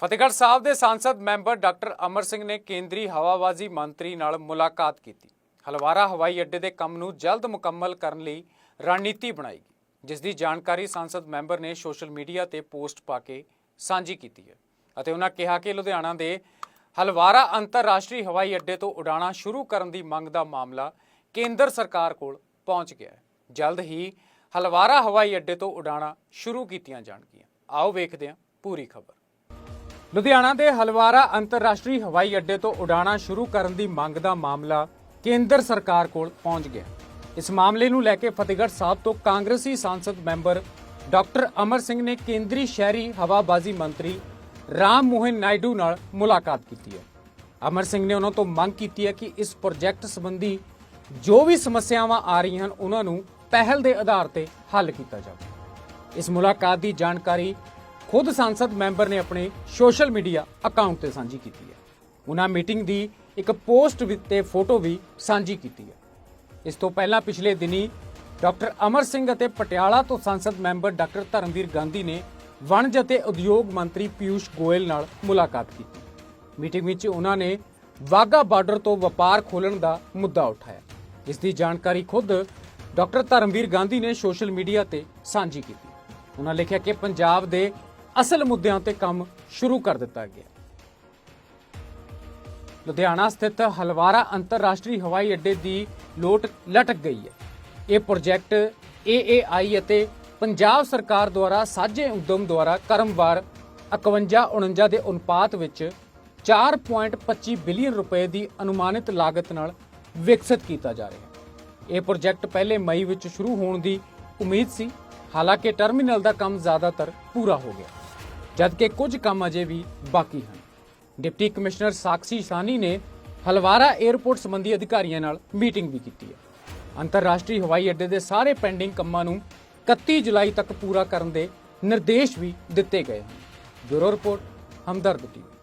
ਫਤਿਹਗੜ੍ਹ ਸਾਹਿਬ ਦੇ ਸੰਸਦ member doctor Amar Singh ਨੇ ਕੇਂਦਰੀ ਹਵਾਬਾਜ਼ੀ ਮੰਤਰੀ ਨਾਲ ਮੁਲਾਕਾਤ ਕੀਤੀ। ਹਲਵਾਰਾ ਹਵਾਈ ਅੱਡੇ ਦੇ ਕੰਮ ਨੂੰ ਜਲਦ ਮੁਕੰਮਲ ਕਰਨ ਲਈ ਰਣਨੀਤੀ ਬਣਾਈ ਗਈ, ਜਿਸ ਦੀ ਜਾਣਕਾਰੀ ਸੰਸਦ ਮੈਂਬਰ ਨੇ ਸੋਸ਼ਲ ਮੀਡੀਆ ਤੇ ਪੋਸਟ ਪਾ ਕੇ ਸਾਂਝੀ ਕੀਤੀ ਹੈ ਅਤੇ ਉਹਨਾਂ ਕਿਹਾ ਕਿ ਲੁਧਿਆਣਾ ਦੇ ਹਲਵਾਰਾ ਅੰਤਰਰਾਸ਼ਟਰੀ ਹਵਾਈ ਅੱਡੇ ਤੋਂ ਉਡਾਣਾ ਸ਼ੁਰੂ ਕਰਨ ਦੀ ਮੰਗ ਦਾ ਮਾਮਲਾ ਕੇਂਦਰ ਸਰਕਾਰ ਕੋਲ ਪਹੁੰਚ ਗਿਆ ਹੈ। ਜਲਦ ਹੀ ਹਲਵਾਰਾ ਹਵਾਈ ਅੱਡੇ ਤੋਂ ਉਡਾਣਾਂ ਸ਼ੁਰੂ ਕੀਤੀਆਂ ਜਾਣਗੀਆਂ। ਆਓ ਵੇਖਦੇ ਹਾਂ ਪੂਰੀ ਖਬਰ। ਲੁਧਿਆਣਾ ਦੇ ਹਲਵਾਰਾ ਅੰਤਰਰਾਸ਼ਟਰੀ ਹਵਾਈ ਅੱਡੇ ਤੋਂ ਉਡਾਣਾ ਸ਼ੁਰੂ ਕਰਨ ਦੀ ਮੰਗ ਦਾ ਮਾਮਲਾ ਕੇਂਦਰ ਸਰਕਾਰ ਕੋਲ ਪਹੁੰਚ ਗਿਆ। ਇਸ ਮਾਮਲੇ ਨੂੰ ਲੈ ਕੇ ਫਤਿਹਗੜ੍ਹ ਸਾਹਿਬ ਤੋਂ ਕਾਂਗਰਸੀ ਸੰਸਦ ਮੈਂਬਰ ਡਾਕਟਰ ਅਮਰ ਸਿੰਘ ਨੇ ਕੇਂਦਰੀ ਸ਼ਹਿਰੀ ਹਵਾਬਾਜ਼ੀ ਮੰਤਰੀ ਰਾਮ ਮੋਹਨ ਨਾਇਡੂ ਨਾਲ ਮੁਲਾਕਾਤ ਕੀਤੀ ਹੈ। ਅਮਰ ਸਿੰਘ ਨੇ ਉਹਨਾਂ ਤੋਂ ਮੰਗ ਕੀਤੀ ਹੈ ਕਿ ਇਸ ਪ੍ਰੋਜੈਕਟ ਸੰਬੰਧੀ ਜੋ ਵੀ ਸਮੱਸਿਆਵਾਂ ਆ ਰਹੀਆਂ ਹਨ, ਉਹਨਾਂ ਨੂੰ ਪਹਿਲ ਦੇ ਆਧਾਰ ਤੇ ਹੱਲ ਕੀਤਾ ਜਾਵੇ। ਇਸ ਮੁਲਾਕਾਤ ਦੀ ਜਾਣਕਾਰੀ ਖੁਦ ਸੰਸਦ ਮੈਂਬਰ ਨੇ ਆਪਣੇ ਸੋਸ਼ਲ ਮੀਡੀਆ ਅਕਾਊਂਟ ਤੇ ਸਾਂਝੀ ਕੀਤੀ ਹੈ। ਉਹਨਾਂ ਮੀਟਿੰਗ ਦੀ ਇੱਕ ਪੋਸਟ ਵੀ ਤੇ ਫੋਟੋ ਵੀ ਸਾਂਝੀ ਕੀਤੀ ਹੈ। ਇਸ ਤੋਂ ਪਹਿਲਾਂ ਪਿਛਲੇ ਦਿਨੀ ਡਾਕਟਰ ਅਮਰ ਸਿੰਘ ਅਤੇ ਪਟਿਆਲਾ ਤੋਂ ਸੰਸਦ ਮੈਂਬਰ ਡਾਕਟਰ ਧਰਮਵੀਰ ਗਾਂਧੀ ਨੇ ਵਣਜ ਅਤੇ ਉਦਯੋਗ ਮੰਤਰੀ ਪਿਊਸ਼ ਗੋਇਲ ਨਾਲ ਮੁਲਾਕਾਤ ਕੀਤੀ। ਮੀਟਿੰਗ ਵਿੱਚ ਉਹਨਾਂ ਨੇ ਵਾਗਾ ਬਾਰਡਰ ਤੋਂ ਵਪਾਰ ਖੋਲਣ ਦਾ ਮੁੱਦਾ ਉਠਾਇਆ। ਇਸ ਦੀ ਜਾਣਕਾਰੀ ਖੁਦ ਡਾਕਟਰ ਧਰਮਵੀਰ ਗਾਂਧੀ ਨੇ ਸੋਸ਼ਲ ਮੀਡੀਆ ਤੇ ਸਾਂਝੀ ਕੀਤੀ। ਉਹਨਾਂ ਲਿਖਿਆ ਕਿ ਪੰਜਾਬ ਦੇ ਅਸਲ ਮੁੱਦਿਆਂ ਤੇ ਕੰਮ ਸ਼ੁਰੂ ਕਰ ਦਿੱਤਾ ਗਿਆ। ਲੁਧਿਆਣਾ ਸਥਿਤ ਹਲਵਾਰਾ ਅੰਤਰਰਾਸ਼ਟਰੀ ਹਵਾਈ ਅੱਡੇ ਦੀ ਲੋਟ ਲਟਕ ਗਈ ਹੈ। ਇਹ ਪ੍ਰੋਜੈਕਟ AAI ਅਤੇ ਪੰਜਾਬ ਸਰਕਾਰ ਦੁਆਰਾ ਸਾਂਝੇ ਉਦਮ ਦੁਆਰਾ ਕਰਮਵਾਰ 51 49 ਦੇ ਅਨੁਪਾਤ ਵਿੱਚ 4.25 ਬਿਲੀਅਨ ਰੁਪਏ ਦੀ ਅਨੁਮਾਨਿਤ ਲਾਗਤ ਨਾਲ ਵਿਕਸਿਤ ਕੀਤਾ ਜਾ ਰਿਹਾ ਹੈ। ਇਹ ਪ੍ਰੋਜੈਕਟ ਪਹਿਲੇ ਮਈ ਵਿੱਚ ਸ਼ੁਰੂ ਹੋਣ ਦੀ ਉਮੀਦ ਸੀ। ਹਾਲਾਂਕਿ ਟਰਮੀਨਲ ਦਾ ਕੰਮ ਜ਼ਿਆਦਾਤਰ ਪੂਰਾ ਹੋ ਗਿਆ। ਜਦਕਿ ਕੁਝ ਕੰਮ ਅਜੇ ਵੀ ਬਾਕੀ ਹਨ। ਡਿਪਟੀ ਕਮਿਸ਼ਨਰ ਸਾਕਸ਼ੀ ਸਾਨੀ ਨੇ ਹਲਵਾਰਾ 에ਅਰਪੋਰਟ ਸੰਬੰਧੀ ਅਧਿਕਾਰੀਆਂ ਨਾਲ ਮੀਟਿੰਗ ਵੀ ਕੀਤੀ ਹੈ। ਅੰਤਰਰਾਸ਼ਟਰੀ ਹਵਾਈ ਅੱਡੇ ਦੇ ਸਾਰੇ ਪੈਂਡਿੰਗ ਕੰਮਾਂ ਨੂੰ 31 ਜੁਲਾਈ ਤੱਕ ਪੂਰਾ ਕਰਨ ਦੇ ਨਿਰਦੇਸ਼ ਵੀ ਦਿੱਤੇ ਗਏ ਹਨ। Bureau report, Hamdard TV.